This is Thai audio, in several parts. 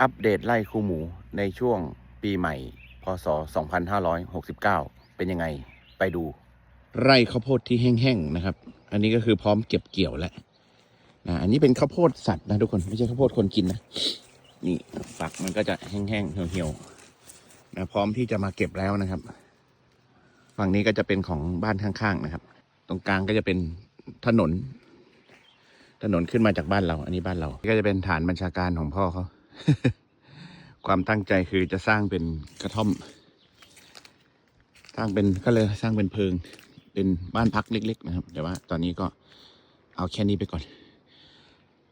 อัปเดตไล่คู่หมูในช่วงปีใหม่ พศ 2569 เป็นยังไงไปดู ไร่ข้าวโพดที่แห้งๆนะครับ อันนี้ก็คือพร้อมเก็บเกี่ยวแล้วนะอันนี้เป็นข้าวโพดสัตว์นะทุกคนไม่ใช่ข้าวโพดคนกินนะนี่ฝักมันก็จะแห้งๆเหี่ยวๆนะพร้อมที่จะมาเก็บแล้วนะครับ ฝั่งนี้ก็จะเป็นของบ้านข้างๆนะครับ ตรงกลางก็จะเป็นถนน ถนนขึ้นมาจากบ้านเรา อันนี้บ้านเรา ก็จะเป็นฐานบัญชาการของพ่อเขา ความตั้งใจคือจะสร้างเป็นกระท่อม สร้างเป็นก็เลยสร้างเป็นเพิง เป็นบ้านพักเล็ก ๆ นะครับ แต่ว่าตอนนี้ก็เอาแค่นี้ไปก่อน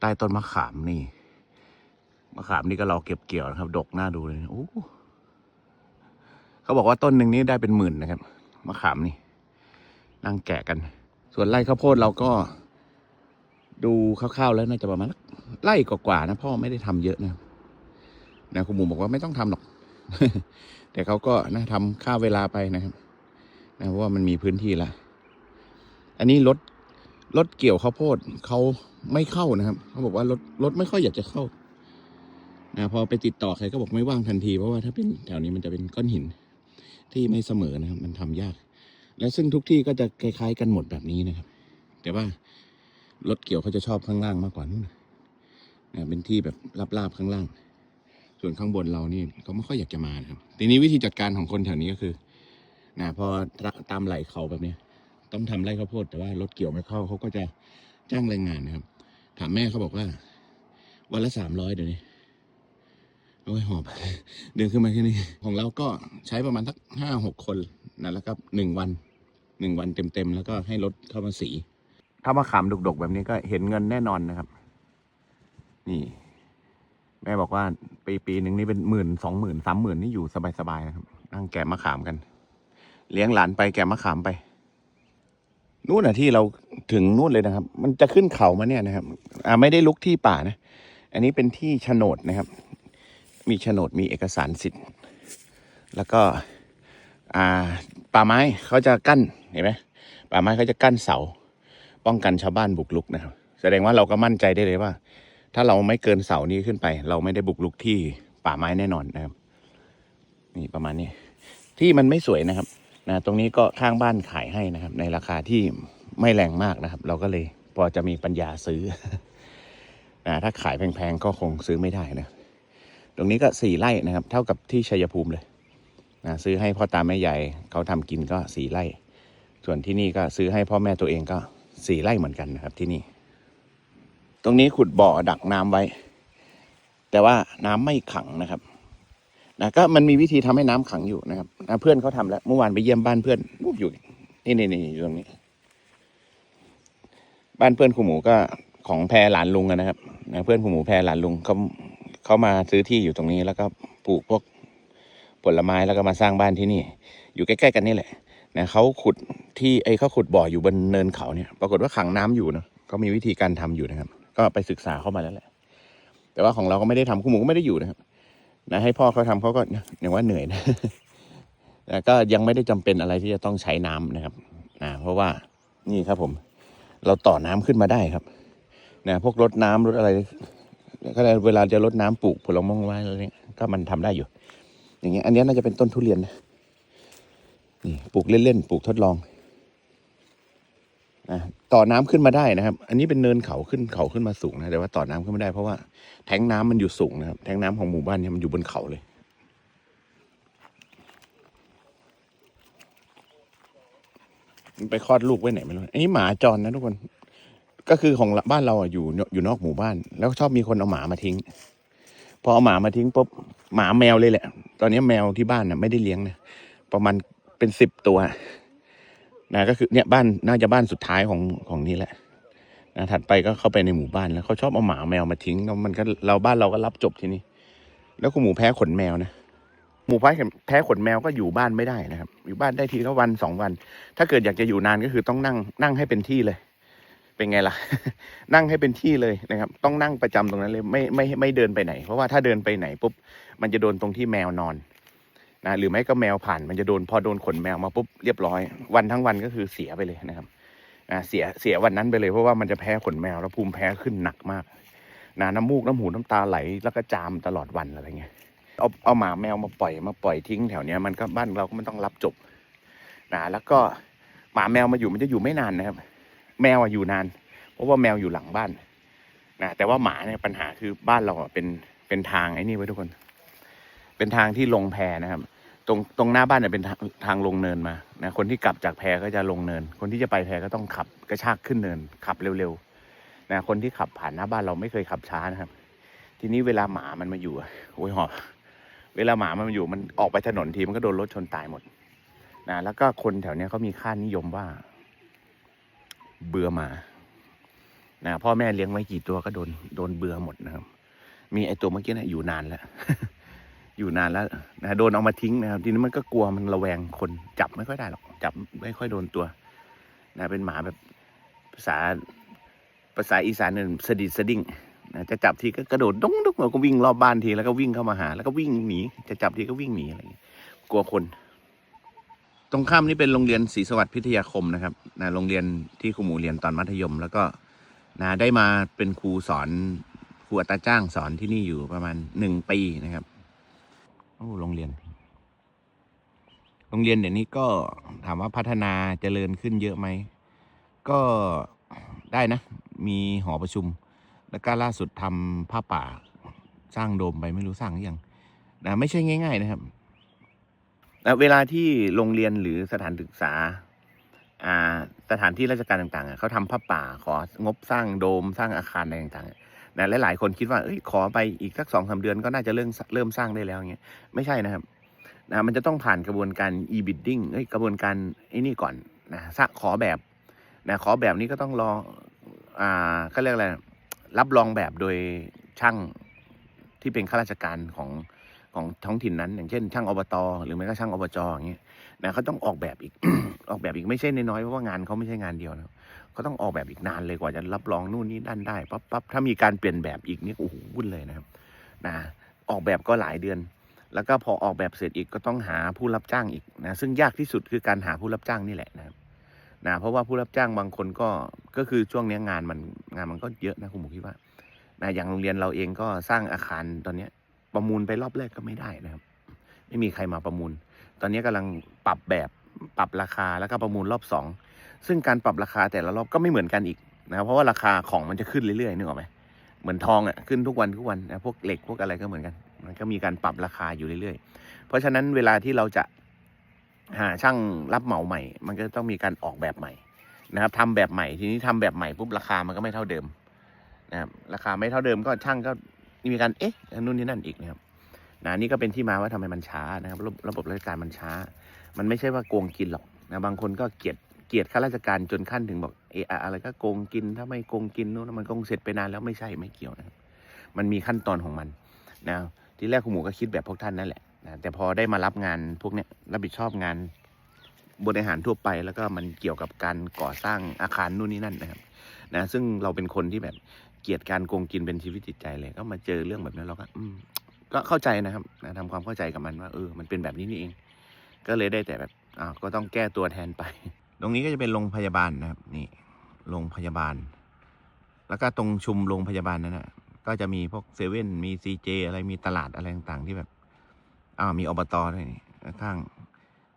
ใต้ต้นมะขามนี่ มะขามนี่ก็เราเก็บเกี่ยวนะครับ ดกหน้าดูเลยโอ้เขาบอกว่าต้นหนึ่งนี่ได้เป็นหมื่นนะครับ มะขามนี่ นั่งแกะกัน ส่วนไร่ข้าวโพดเราก็ดูคร่าวๆแล้วน่าจะประมาณไร่กว่าๆนะพ่อไม่ได้ทำเยอะนะ นะคุณหมูบอกว่าไม่ต้องทำหรอก แต่เขาก็นะทำค่าเวลาไปนะครับ นะเพราะว่ามันมีพื้นที่ละ อันนี้รถรถเกี่ยวข้าวโพดเขาไม่เข้านะครับเขาบอกว่ารถรถไม่ค่อยอยากจะเข้านะพอไปติดต่อใครก็บอกไม่ว่างทันทีเพราะว่าถ้าเป็นแถวนี้มันจะเป็นก้อนหินที่ไม่เสมอนะครับ มันทำยาก และซึ่งทุกที่ก็จะคล้ายๆกันหมดแบบนี้นะครับ แต่ว่ารถเกี่ยวเขาจะชอบข้างล่างมากกว่านู่นนะเป็นที่แบบราบๆข้างล่าง ส่วนข้างบนเรานี่เขาไม่ค่อยอยากจะมานะครับ ทีนี้วิธีจัดการของคนแถวนี้ก็คือนะพอตามไหลเขาแบบนี้ต้องทำไร่ข้าวโพดแต่ว่ารถเกี่ยวไม่เข้าเขาก็จะจ้างแรงงานนะครับ ถามแม่เขาบอกว่า วันละสามร้อยเดี๋ยวนี้โอ้ยหอบ เดินขึ้นมาแค่นี้ ของเราก็ใช้ประมาณสักห้าหกคนนะแล้วก็หนึ่งวันหนึ่งวันเต็มๆ แล้วก็ให้รถเข้ามาสี ถ้ามาขามดกๆ แบบนี้ก็เห็นเงินแน่นอนนะครับ นี่ แม่บอกว่าปีปีหนึ่งนี่เป็นหมื่นสองหมื่นสามหมื่นนี่อยู่สบายๆนะครับนั่งแกะมะขามกัน เลี้ยงหลานไปแกะมะขามไปนู่นน่ะที่เราถึงนู่นเลยนะครับ มันจะขึ้นเขามาเนี่ยนะครับ อ่าไม่ได้ลุกที่ป่านะ อันนี้เป็นที่โฉนดนะครับ มีโฉนดมีเอกสารสิทธิ์ แล้วก็อ่าป่าไม้เขาจะกั้นเห็นไหมป่าไม้เขาจะกั้นเสา ป้องกันชาวบ้านบุกรุกนะครับ แสดงว่าเราก็มั่นใจได้เลยว่า ถ้าเราไม่เกินเสานี้ขึ้นไป เราไม่ได้บุกรุกที่ป่าไม้แน่นอนนะครับ นี่ประมาณนี้ ที่มันไม่สวยนะครับนะตรงนี้ก็ข้างบ้านขายให้นะครับ ในราคาที่ไม่แรงมากนะครับ เราก็เลยพอจะมีปัญญาซื้อนะถ้าขายแพงๆก็คงซื้อไม่ได้นะตรงนี้ก็สี่ไร่นะครับ เท่ากับที่ชัยภูมิเลยนะซื้อให้พ่อตาแม่ยายเขาทำกินก็สี่ไร่ ส่วนที่นี่ก็ซื้อให้พ่อแม่ตัวเองก็สี่ไร่เหมือนกันนะครับที่นี่ ตรงนี้ขุดบ่อดักน้ำไว้ แต่ว่าน้ำไม่ขังนะครับนะก็มันมีวิธีทำให้น้ำขังอยู่นะครับนะเพื่อนเขาทำแล้วเมื่อวานไปเยี่ยมบ้านเพื่อนอยู่นี่นี่นี่อยู่ตรงนี้ บ้านเพื่อนคุณหมูก็ของแพรหลานลุงนะครับนะเพื่อนคุณหมูแพรหลานลุงเขาเขามาซื้อที่อยู่ตรงนี้แล้วก็ปลูกพวกผลไม้แล้วก็มาสร้างบ้านที่นี่ อยู่ใกล้ ๆ กันนี่แหละนะเขาขุดที่ไอ้เขาขุดบ่ออยู่บนเนินเขาเนี่ย ปรากฏว่าขังน้ำอยู่เนาะเขามีวิธีการทำอยู่นะครับ ก็ไปศึกษาเข้ามาแล้วแหละ แต่ว่าของเราก็ไม่ได้ทำคุณหมูก็ไม่ได้อยู่นะครับนะให้พ่อเขาทำเขาก็อย่างว่าเหนื่อยนะแต่ก็ยังไม่ได้จำเป็นอะไรที่จะต้องใช้น้ำนะครับนะเพราะว่านี่ครับผม เราต่อน้ำขึ้นมาได้ครับนะพวกรดน้ำรดอะไรก็เลยเวลาจะรดน้ำปลูกผลไม้อะไรเนี่ยก็มันทำได้อยู่ อย่างเงี้ยอันนี้น่าจะเป็นต้นทุเรียนนะนี่ปลูกเล่นๆปลูกทดลอง นะต่อน้ำขึ้นมาได้นะครับ อันนี้เป็นเนินเขาขึ้นเขาขึ้นมาสูงนะแต่ว่าต่อน้ำขึ้นไม่ได้เพราะว่าแทงน้ำมันอยู่สูงนะครับแทงน้ำของหมู่บ้านเนี่ยมันอยู่บนเขาเลย มันไปคลอดลูกไว้ไหนไม่รู้อันนี้หมาจรนะทุกคน ก็คือของบ้านเราอะอยู่อยู่นอกหมู่บ้าน แล้วชอบมีคนเอาหมามาทิ้ง พอเอาหมามาทิ้งปุ๊บหมาแมวเลยแหละ ตอนนี้แมวที่บ้านน่ะไม่ได้เลี้ยงนะประมาณเป็นสิบตัว นะก็คือเนี่ยบ้านน่าจะบ้านสุดท้ายของของนี่แหละนะถัดไปก็เข้าไปในหมู่บ้านแล้วเขาชอบเอาหมาแมวมาทิ้งแล้วมันก็เราบ้านเราก็รับจบทีนี้แล้วคุณหมูแพ้ขนแมวนะหมูแพ้แพ้ขนแมวก็อยู่บ้านไม่ได้นะครับ อยู่บ้านได้ทีละวันสองวัน ถ้าเกิดอยากจะอยู่นานก็คือต้องนั่งนั่งให้เป็นที่เลย เป็นไงล่ะ นั่งให้เป็นที่เลยนะครับ ต้องนั่งประจำตรงนั้นเลยไม่ไม่ไม่เดินไปไหน เพราะว่าถ้าเดินไปไหนปุ๊บมันจะโดนตรงที่แมวนอน นะหรือไม่ก็แมวผ่านมันจะโดนพอโดนขนแมวมาปุ๊บเรียบร้อย วันทั้งวันก็คือเสียไปเลยนะครับอ่าเสียเสียวันนั้นไปเลยเพราะว่ามันจะแพ้ขนแมวแล้วภูมิแพ้ขึ้นหนักมากนะน้ำมูกน้ำหูน้ำตาไหลแล้วก็จามตลอดวันอะไรเงี้ยเอาเอาหมาแมวมาปล่อยมาปล่อยทิ้งแถวเนี้ยมันก็บ้านเราก็ไม่ต้องรับจบนะแล้วก็หมาแมวมาอยู่มันจะอยู่ไม่นานนะครับ แมวอะอยู่นาน เพราะว่าแมวอยู่หลังบ้านนะแต่ว่าหมาเนี่ยปัญหาคือบ้านเราเป็นเป็นทางไอ้นี่ไว้ทุกคน เป็นทางที่ลงแพนะครับ ตรงตรงหน้าบ้านเนี่ยเป็นทางทางลงเนินมานะคนที่กลับจากแพก็จะลงเนิน คนที่จะไปแพก็ต้องขับกระชากขึ้นเนิน ขับเร็วๆนะคนที่ขับผ่านหน้าบ้านเราไม่เคยขับช้านะครับ ทีนี้เวลาหมามันมาอยู่โอ้ยหอบเวลาหมามันมาอยู่มันออกไปถนนทีมันก็โดนรถชนตายหมดนะแล้วก็คนแถวเนี้ยเขามีค่านิยมว่า เบื่อหมานะพ่อแม่เลี้ยงไว้กี่ตัวก็โดนโดนเบื่อหมดนะครับ มีไอตัวเมื่อกี้น่ะอยู่นานแล้ว อยู่นานแล้วนะโดนเอามาทิ้งนะครับทีนี้มันก็กลัวมันระแวงคนจับไม่ค่อยได้หรอกจับไม่ค่อยโดนตัวนะเป็นหมาแบบภาษาภาษาอีสานเนี่ยสดิดสดิ้งนะจะจับทีก็กระโดดดุ้งดุ้งแล้วก็วิ่งรอบบ้านทีแล้วก็วิ่งเข้ามาหา แล้วก็วิ่งหนีจะจับทีก็วิ่งหนีอะไรอย่างเงี้ยกลัวคน ตรงข้ามนี่เป็นโรงเรียนศรีสวัสดิ์พิทยาคมนะครับนะโรงเรียนที่ครูหมูเรียนตอนมัธยม แล้วก็นะได้มาเป็นครูสอนครูอัตราจ้างสอนที่นี่อยู่ประมาณหนึ่งปีนะครับ โอ้โรงเรียน โรงเรียนเดี๋ยวนี้ก็ถามว่าพัฒนาเจริญขึ้นเยอะไหม ก็ได้นะ มีหอประชุม แล้วก็ล่าสุดทำผ้าป่าสร้างโดมไปไม่รู้สร้างหรือยังนะไม่ใช่ง่าย ๆ นะครับเวลาที่โรงเรียนหรือสถานศึกษาอ่าสถานที่ราชการต่างๆเขาทำผ้าป่าขอ งบสร้างโดมสร้างอาคารอะไรต่างๆ นะหลายๆคนคิดว่าเอ้ยขอไปอีกสักสองสาเดือนก็น่าจะเริ่มเริ่มสร้างได้แล้วเงี้ยไม่ใช่นะครับนะมันจะต้องผ่านกระบวนการ e-bidding เอ้ยกระบวนการไอ้นี่ก่อนนะสขอแบบนะขอแบบนี้ก็ต้องรออ่าก็เรียกอะไรรับรองแบบโดยช่างที่เป็นข้าราชการของของท้องถิ่นนั้น อย่างเช่น ช่างอบตหรือไม่ก็ช่างอบจอย่างเงี้ยนะเขาต้องออกแบบอีกออกแบบอีกไม่ใช่น้อยเพราะว่างานเขาไม่ใช่งานเดียวนะ ก็ต้องออกแบบอีกนานเลยกว่าจะรับรองนู่นนี่นั่นได้ปั๊บปั๊บถ้ามีการเปลี่ยนแบบอีกนี่โอ้โหวุ่นเลยนะครับนะออกแบบก็หลายเดือน แล้วก็พอออกแบบเสร็จอีกก็ต้องหาผู้รับจ้างอีกนะซึ่งยากที่สุดคือการหาผู้รับจ้างนี่แหละนะครับนะเพราะว่าผู้รับจ้างบางคนก็ก็คือช่วงนี้งานมันงานมันก็เยอะนะคุณหมูคิดว่านะอย่างโรงเรียนเราเองก็สร้างอาคารตอนเนี้ประมูลไปรอบแรกก็ไม่ได้นะครับ ไม่มีใครมาประมูล ตอนนี้กำลังปรับแบบปรับราคาแล้วก็ประมูลรอบสอง ซึ่งการปรับราคาแต่ละรอบก็ไม่เหมือนกันอีกนะครับเพราะว่าราคาของมันจะขึ้นเรื่อยๆนึกออกไหมเหมือนทองอะขึ้นทุกวันทุกวันนะพวกเหล็กพวกอะไรก็เหมือนกัน มันก็มีการปรับราคาอยู่เรื่อยๆ เพราะฉะนั้นเวลาที่เราจะหาช่างรับเหมาใหม่ มันก็ต้องมีการออกแบบใหม่นะครับทำแบบใหม่ทีนี้ทำแบบใหม่ปุ๊บราคามันก็ไม่เท่าเดิมนะครับราคาไม่เท่าเดิมก็ช่างก็มีการเอ๊ะนู่นนี่นั่นอีกนะครับนะนี่ก็เป็นที่มาว่าทำไมมันช้านะครับ ระบบราชการมันช้า มันไม่ใช่ว่าโกงกินหรอกนะบางคนก็เกลียด เกลียดข้าราชการจนขั้นถึงบอกเอออะไรก็โกงกินถ้าไม่โกงกินนู้นมันคงเสร็จไปนานแล้วไม่ใช่ไม่เกี่ยวนะมันมีขั้นตอนของมันนะที่แรกคุณหมูก็คิดแบบพวกท่านนั่นแหละนะแต่พอได้มารับงานพวกเนี้ยรับผิดชอบงานบริหารทั่วไปแล้วก็มันเกี่ยวกับการก่อสร้างอาคารนู่นนี่นั่นนะครับนะซึ่งเราเป็นคนที่แบบเกลียดการโกงกินเป็นชีวิตจิตใจเลย ก็มาเจอเรื่องแบบนี้เราก็อืมก็เข้าใจนะครับนะทำความเข้าใจกับมันว่าเออมันเป็นแบบนี้นี่เอง ก็เลยได้แต่แบบอ้าก็ต้องแก้ตัวแทนไป ตรงนี้ก็จะเป็นโรงพยาบาลนะครับ นี่โรงพยาบาล แล้วก็ตรงชุมโรงพยาบาลนั้นนะก็จะมีพวกเซเว่นมีซีเจอะไรมีตลาดอะไรต่างๆที่แบบอ้าวมีอบตด้วยนี่ข้าง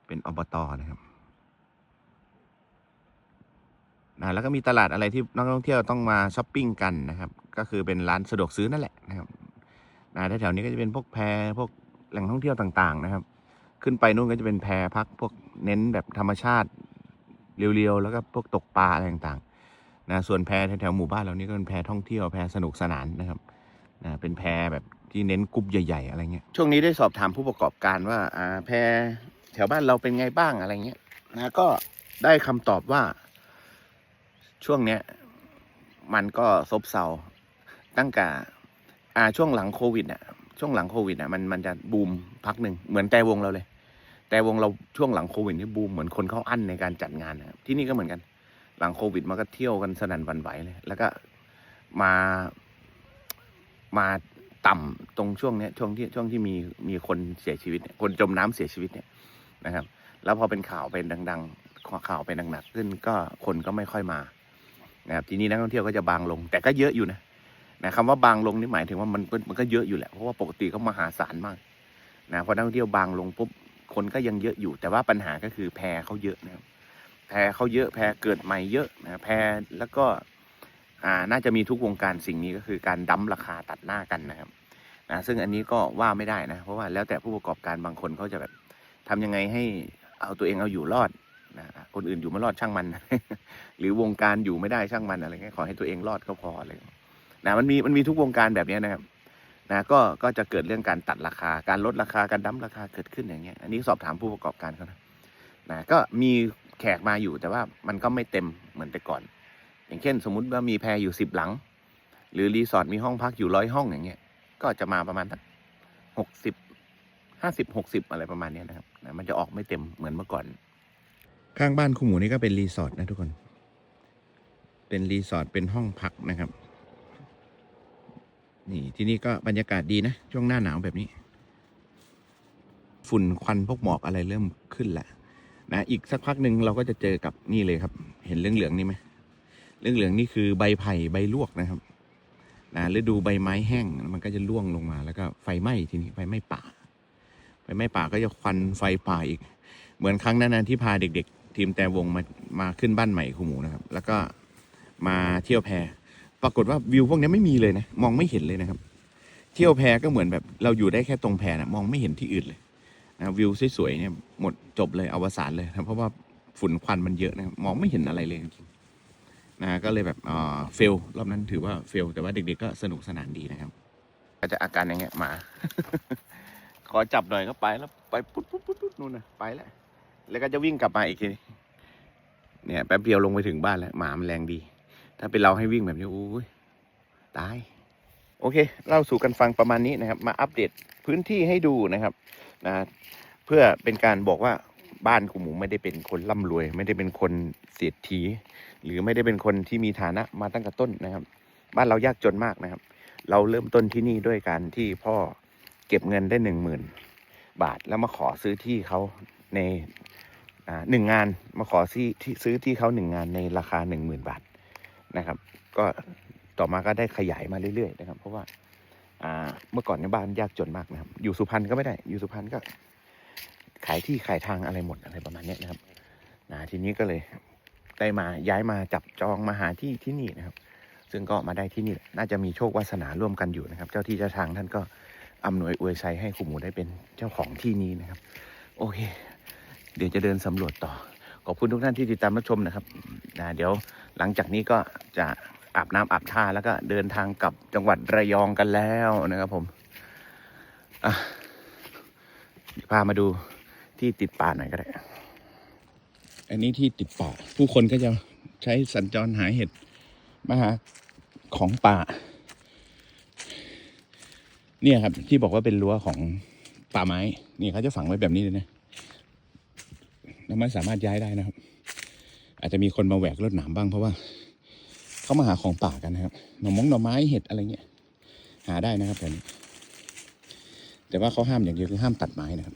เป็นอบตนะครับนะแล้วก็มีตลาดอะไรที่นักท่องเที่ยวต้องมาช้อปปิ้งกันนะครับ ก็คือเป็นร้านสะดวกซื้อนั่นแหละนะครับนะแถวๆนี้ก็จะเป็นพวกแพรพวกแหล่งท่องเที่ยวต่าง ๆ นะครับ ขึ้นไปนู่นก็จะเป็นแพพักพวกเน้นแบบธรรมชาติ เรียวๆ แล้วก็พวกตกปลาอะไรต่างๆนะส่วนแพแถวๆหมู่บ้านเรานี่ก็เป็นแพท่องเที่ยวแพสนุกสนานนะครับนะเป็นแพแบบที่เน้นกรุ๊ปใหญ่ ๆ อะไรเงี้ยช่วงนี้ได้สอบถามผู้ประกอบการว่าอ่าแพแถวบ้านเราเป็นไงบ้างอะไรเงี้ยนะก็ได้คำตอบว่า ช่วงเนี้ยมันก็ซบเซาตั้งแต่อ่าช่วงหลังโควิดอะช่วงหลังโควิดอะมันมันจะบูมพักหนึ่งเหมือนแต่วงเราเลย แต่วงเราช่วงหลังโควิดนี่บูมเหมือนคนเขาอั้นในการจัดงานนะครับที่นี่ก็เหมือนกัน หลังโควิดมันก็เที่ยวกันสนั่นวันไหวเลย แล้วก็มามาต่ำตรงช่วงเนี้ยช่วงที่ช่วงที่มีมีคนเสียชีวิตเนี่ยคนจมน้ำเสียชีวิตเนี่ยนะครับ แล้วพอเป็นข่าวเป็นดัง ๆ ข่าวเป็นหนักๆขึ้นก็คนก็ไม่ค่อยมานะครับทีนี้นักท่องเที่ยวก็จะบางลง แต่ก็เยอะอยู่นะนะคำว่าบางลงนี่หมายถึงว่ามันมันก็เยอะอยู่แหละเพราะว่าปกติก็มหาศาลมากนะพอนักท่องเที่ยวบางลงปุ๊บ คนก็ยังเยอะอยู่ แต่ว่าปัญหาก็คือแพเขาเยอะนะครับแพเขาเยอะแพเกิดใหม่เยอะนะแพแล้วก็อ่าน่าจะมีทุกวงการสิ่งนี้ก็คือการดั้มราคาตัดหน้ากันนะครับนะซึ่งอันนี้ก็ว่าไม่ได้นะเพราะว่าแล้วแต่ผู้ประกอบการบางคนเขาจะแบบทำยังไงให้เอาตัวเองเอาอยู่รอดนะคนอื่นอยู่ไม่รอดช่างมัน หรือวงการอยู่ไม่ได้ช่างมันอะไรเงี้ยขอให้ตัวเองรอดก็พออะไรเงี้ยนะมันมีมันมีทุกวงการแบบนี้นะครับ นะก็ก็จะเกิดเรื่องการตัดราคาการลดราคาการดั้มราคาเกิดขึ้นอย่างเงี้ยอันนี้สอบถามผู้ประกอบการเขานะนะก็มีแขกมาอยู่แต่ว่ามันก็ไม่เต็มเหมือนแต่ก่อน อย่างเช่น สมมุติว่ามีแพรอยู่สิบหลัง หรือรีสอร์ทมีห้องพักอยู่ร้อยห้องอย่างเงี้ยก็จะมาประมาณสักหกสิบห้าสิบหกสิบอะไรประมาณนี้นะครับนะมันจะออกไม่เต็มเหมือนเมื่อก่อน ข้างบ้านคุณหมูนี่ก็เป็นรีสอร์ทนะทุกคน เป็นรีสอร์ทเป็นห้องพักนะครับ นี่ที่นี่ก็บรรยากาศดีนะ ช่วงหน้าหนาวแบบนี้ ฝุ่นควันพวกหมอกอะไรเริ่มขึ้นแล้วนะอีกสักพักหนึ่งเราก็จะเจอกับนี่เลยครับ เห็นเรื่องเหลืองนี่ไหมเรื่องเหลืองนี่คือใบไผ่ใบลวกนะครับนะฤดูใบไม้แห้งมันก็จะร่วงลงมา แล้วก็ไฟไหม้ทีนี้ไฟไหม้ป่าไฟไหม้ป่าก็จะควันไฟป่าอีก เหมือนครั้งนั้นนะที่พาเด็ก ๆ ทีมแต่วงมามาขึ้นบ้านใหม่คูหมูนะครับ แล้วก็มาเที่ยวแพร ปรากฏว่าวิวพวกนี้ไม่มีเลยนะมองไม่เห็นเลยนะครับ เที่ยวแพก็เหมือนแบบเราอยู่ได้แค่ตรงแพนะมองไม่เห็นที่อื่นเลยนะวิวสวยๆเนี่ยหมดจบเลยอวสานเลยนะเพราะว่าฝุ่นควันมันเยอะนะมองไม่เห็นอะไรเลยจริงๆนะก็เลยแบบเออเฟลรอบนั้นถือว่าเฟลแต่ว่าเด็กๆก็สนุกสนานดีนะครับก็จะอาการอย่างเงี้ยหมา ขอจับหน่อยก็ไปแล้วไปปุ๊บปุ๊บปุ๊บปุ๊บนู่นนะไปแล้วแล้วก็จะวิ่งกลับมาอีกทีเนี่ยแป๊บเดียวลงไปถึงบ้านแล้วหมามันแรงดี ถ้าเป็นเราให้วิ่งแบบนี้โอ้ยตาย โอเค เล่าสู่กันฟังประมาณนี้นะครับ มาอัปเดตพื้นที่ให้ดูนะครับนะเพื่อเป็นการบอกว่าบ้านกูหมูไม่ได้เป็นคนร่ำรวย ไม่ได้เป็นคนเศรษฐี หรือไม่ได้เป็นคนที่มีฐานะมาตั้งแต่ต้นนะครับ บ้านเรายากจนมากนะครับ เราเริ่มต้นที่นี่ด้วยการที่พ่อเก็บเงินได้หนึ่งหมื่นบาทแล้วมาขอซื้อที่เขาในหนึ่งงานมาขอซื้อที่ซื้อที่เขาหนึ่งงานในราคาหนึ่งหมื่นบาท นะครับ ก็ต่อมาก็ได้ขยายมาเรื่อยๆนะครับ เพราะว่าอ่าเมื่อก่อนในบ้านยากจนมากนะครับ อยู่สุพรรณก็ไม่ได้ อยู่สุพรรณก็ ขายที่ขายทางอะไรหมดอะไรประมาณนี้นะครับนะทีนี้ก็เลยได้มาย้ายมาจับจองมาหาที่ที่นี่นะครับ ซึ่งก็มาได้ที่นี่ น่าจะมีโชควาสนาร่วมกันอยู่นะครับ เจ้าที่เจ้าทางท่านก็อำนวยอวยชัยให้คุณหมูได้เป็นเจ้าของที่นี้นะครับ โอเค เดี๋ยวจะเดินสำรวจต่อ ขอบคุณทุกท่านที่ติดตามรับชมนะครับนะเดี๋ยวหลังจากนี้ก็จะอาบน้ำอาบท่าแล้วก็เดินทางกลับจังหวัดระยองกันแล้วนะครับผมพามาดูที่ติดป่าหน่อยก็ได้ อันนี้ที่ติดป่า ผู้คนก็จะใช้สัญจรหาเห็ดมาหาของป่า เนี่ยครับที่บอกว่าเป็นรั้วของป่าไม้ นี่เขาจะฝังไว้แบบนี้เลยนะ เราไม่สามารถย้ายได้นะครับ อาจจะมีคนมาแหวกรถหนามบ้างเพราะว่าเขามาหาของป่ากันนะครับหน่อมงหน่อไม้เห็ดอะไรเงี้ย หาได้นะครับแบบนี้แต่ว่าเขาห้ามอย่างเดียวคือห้ามตัดไม้นะครับ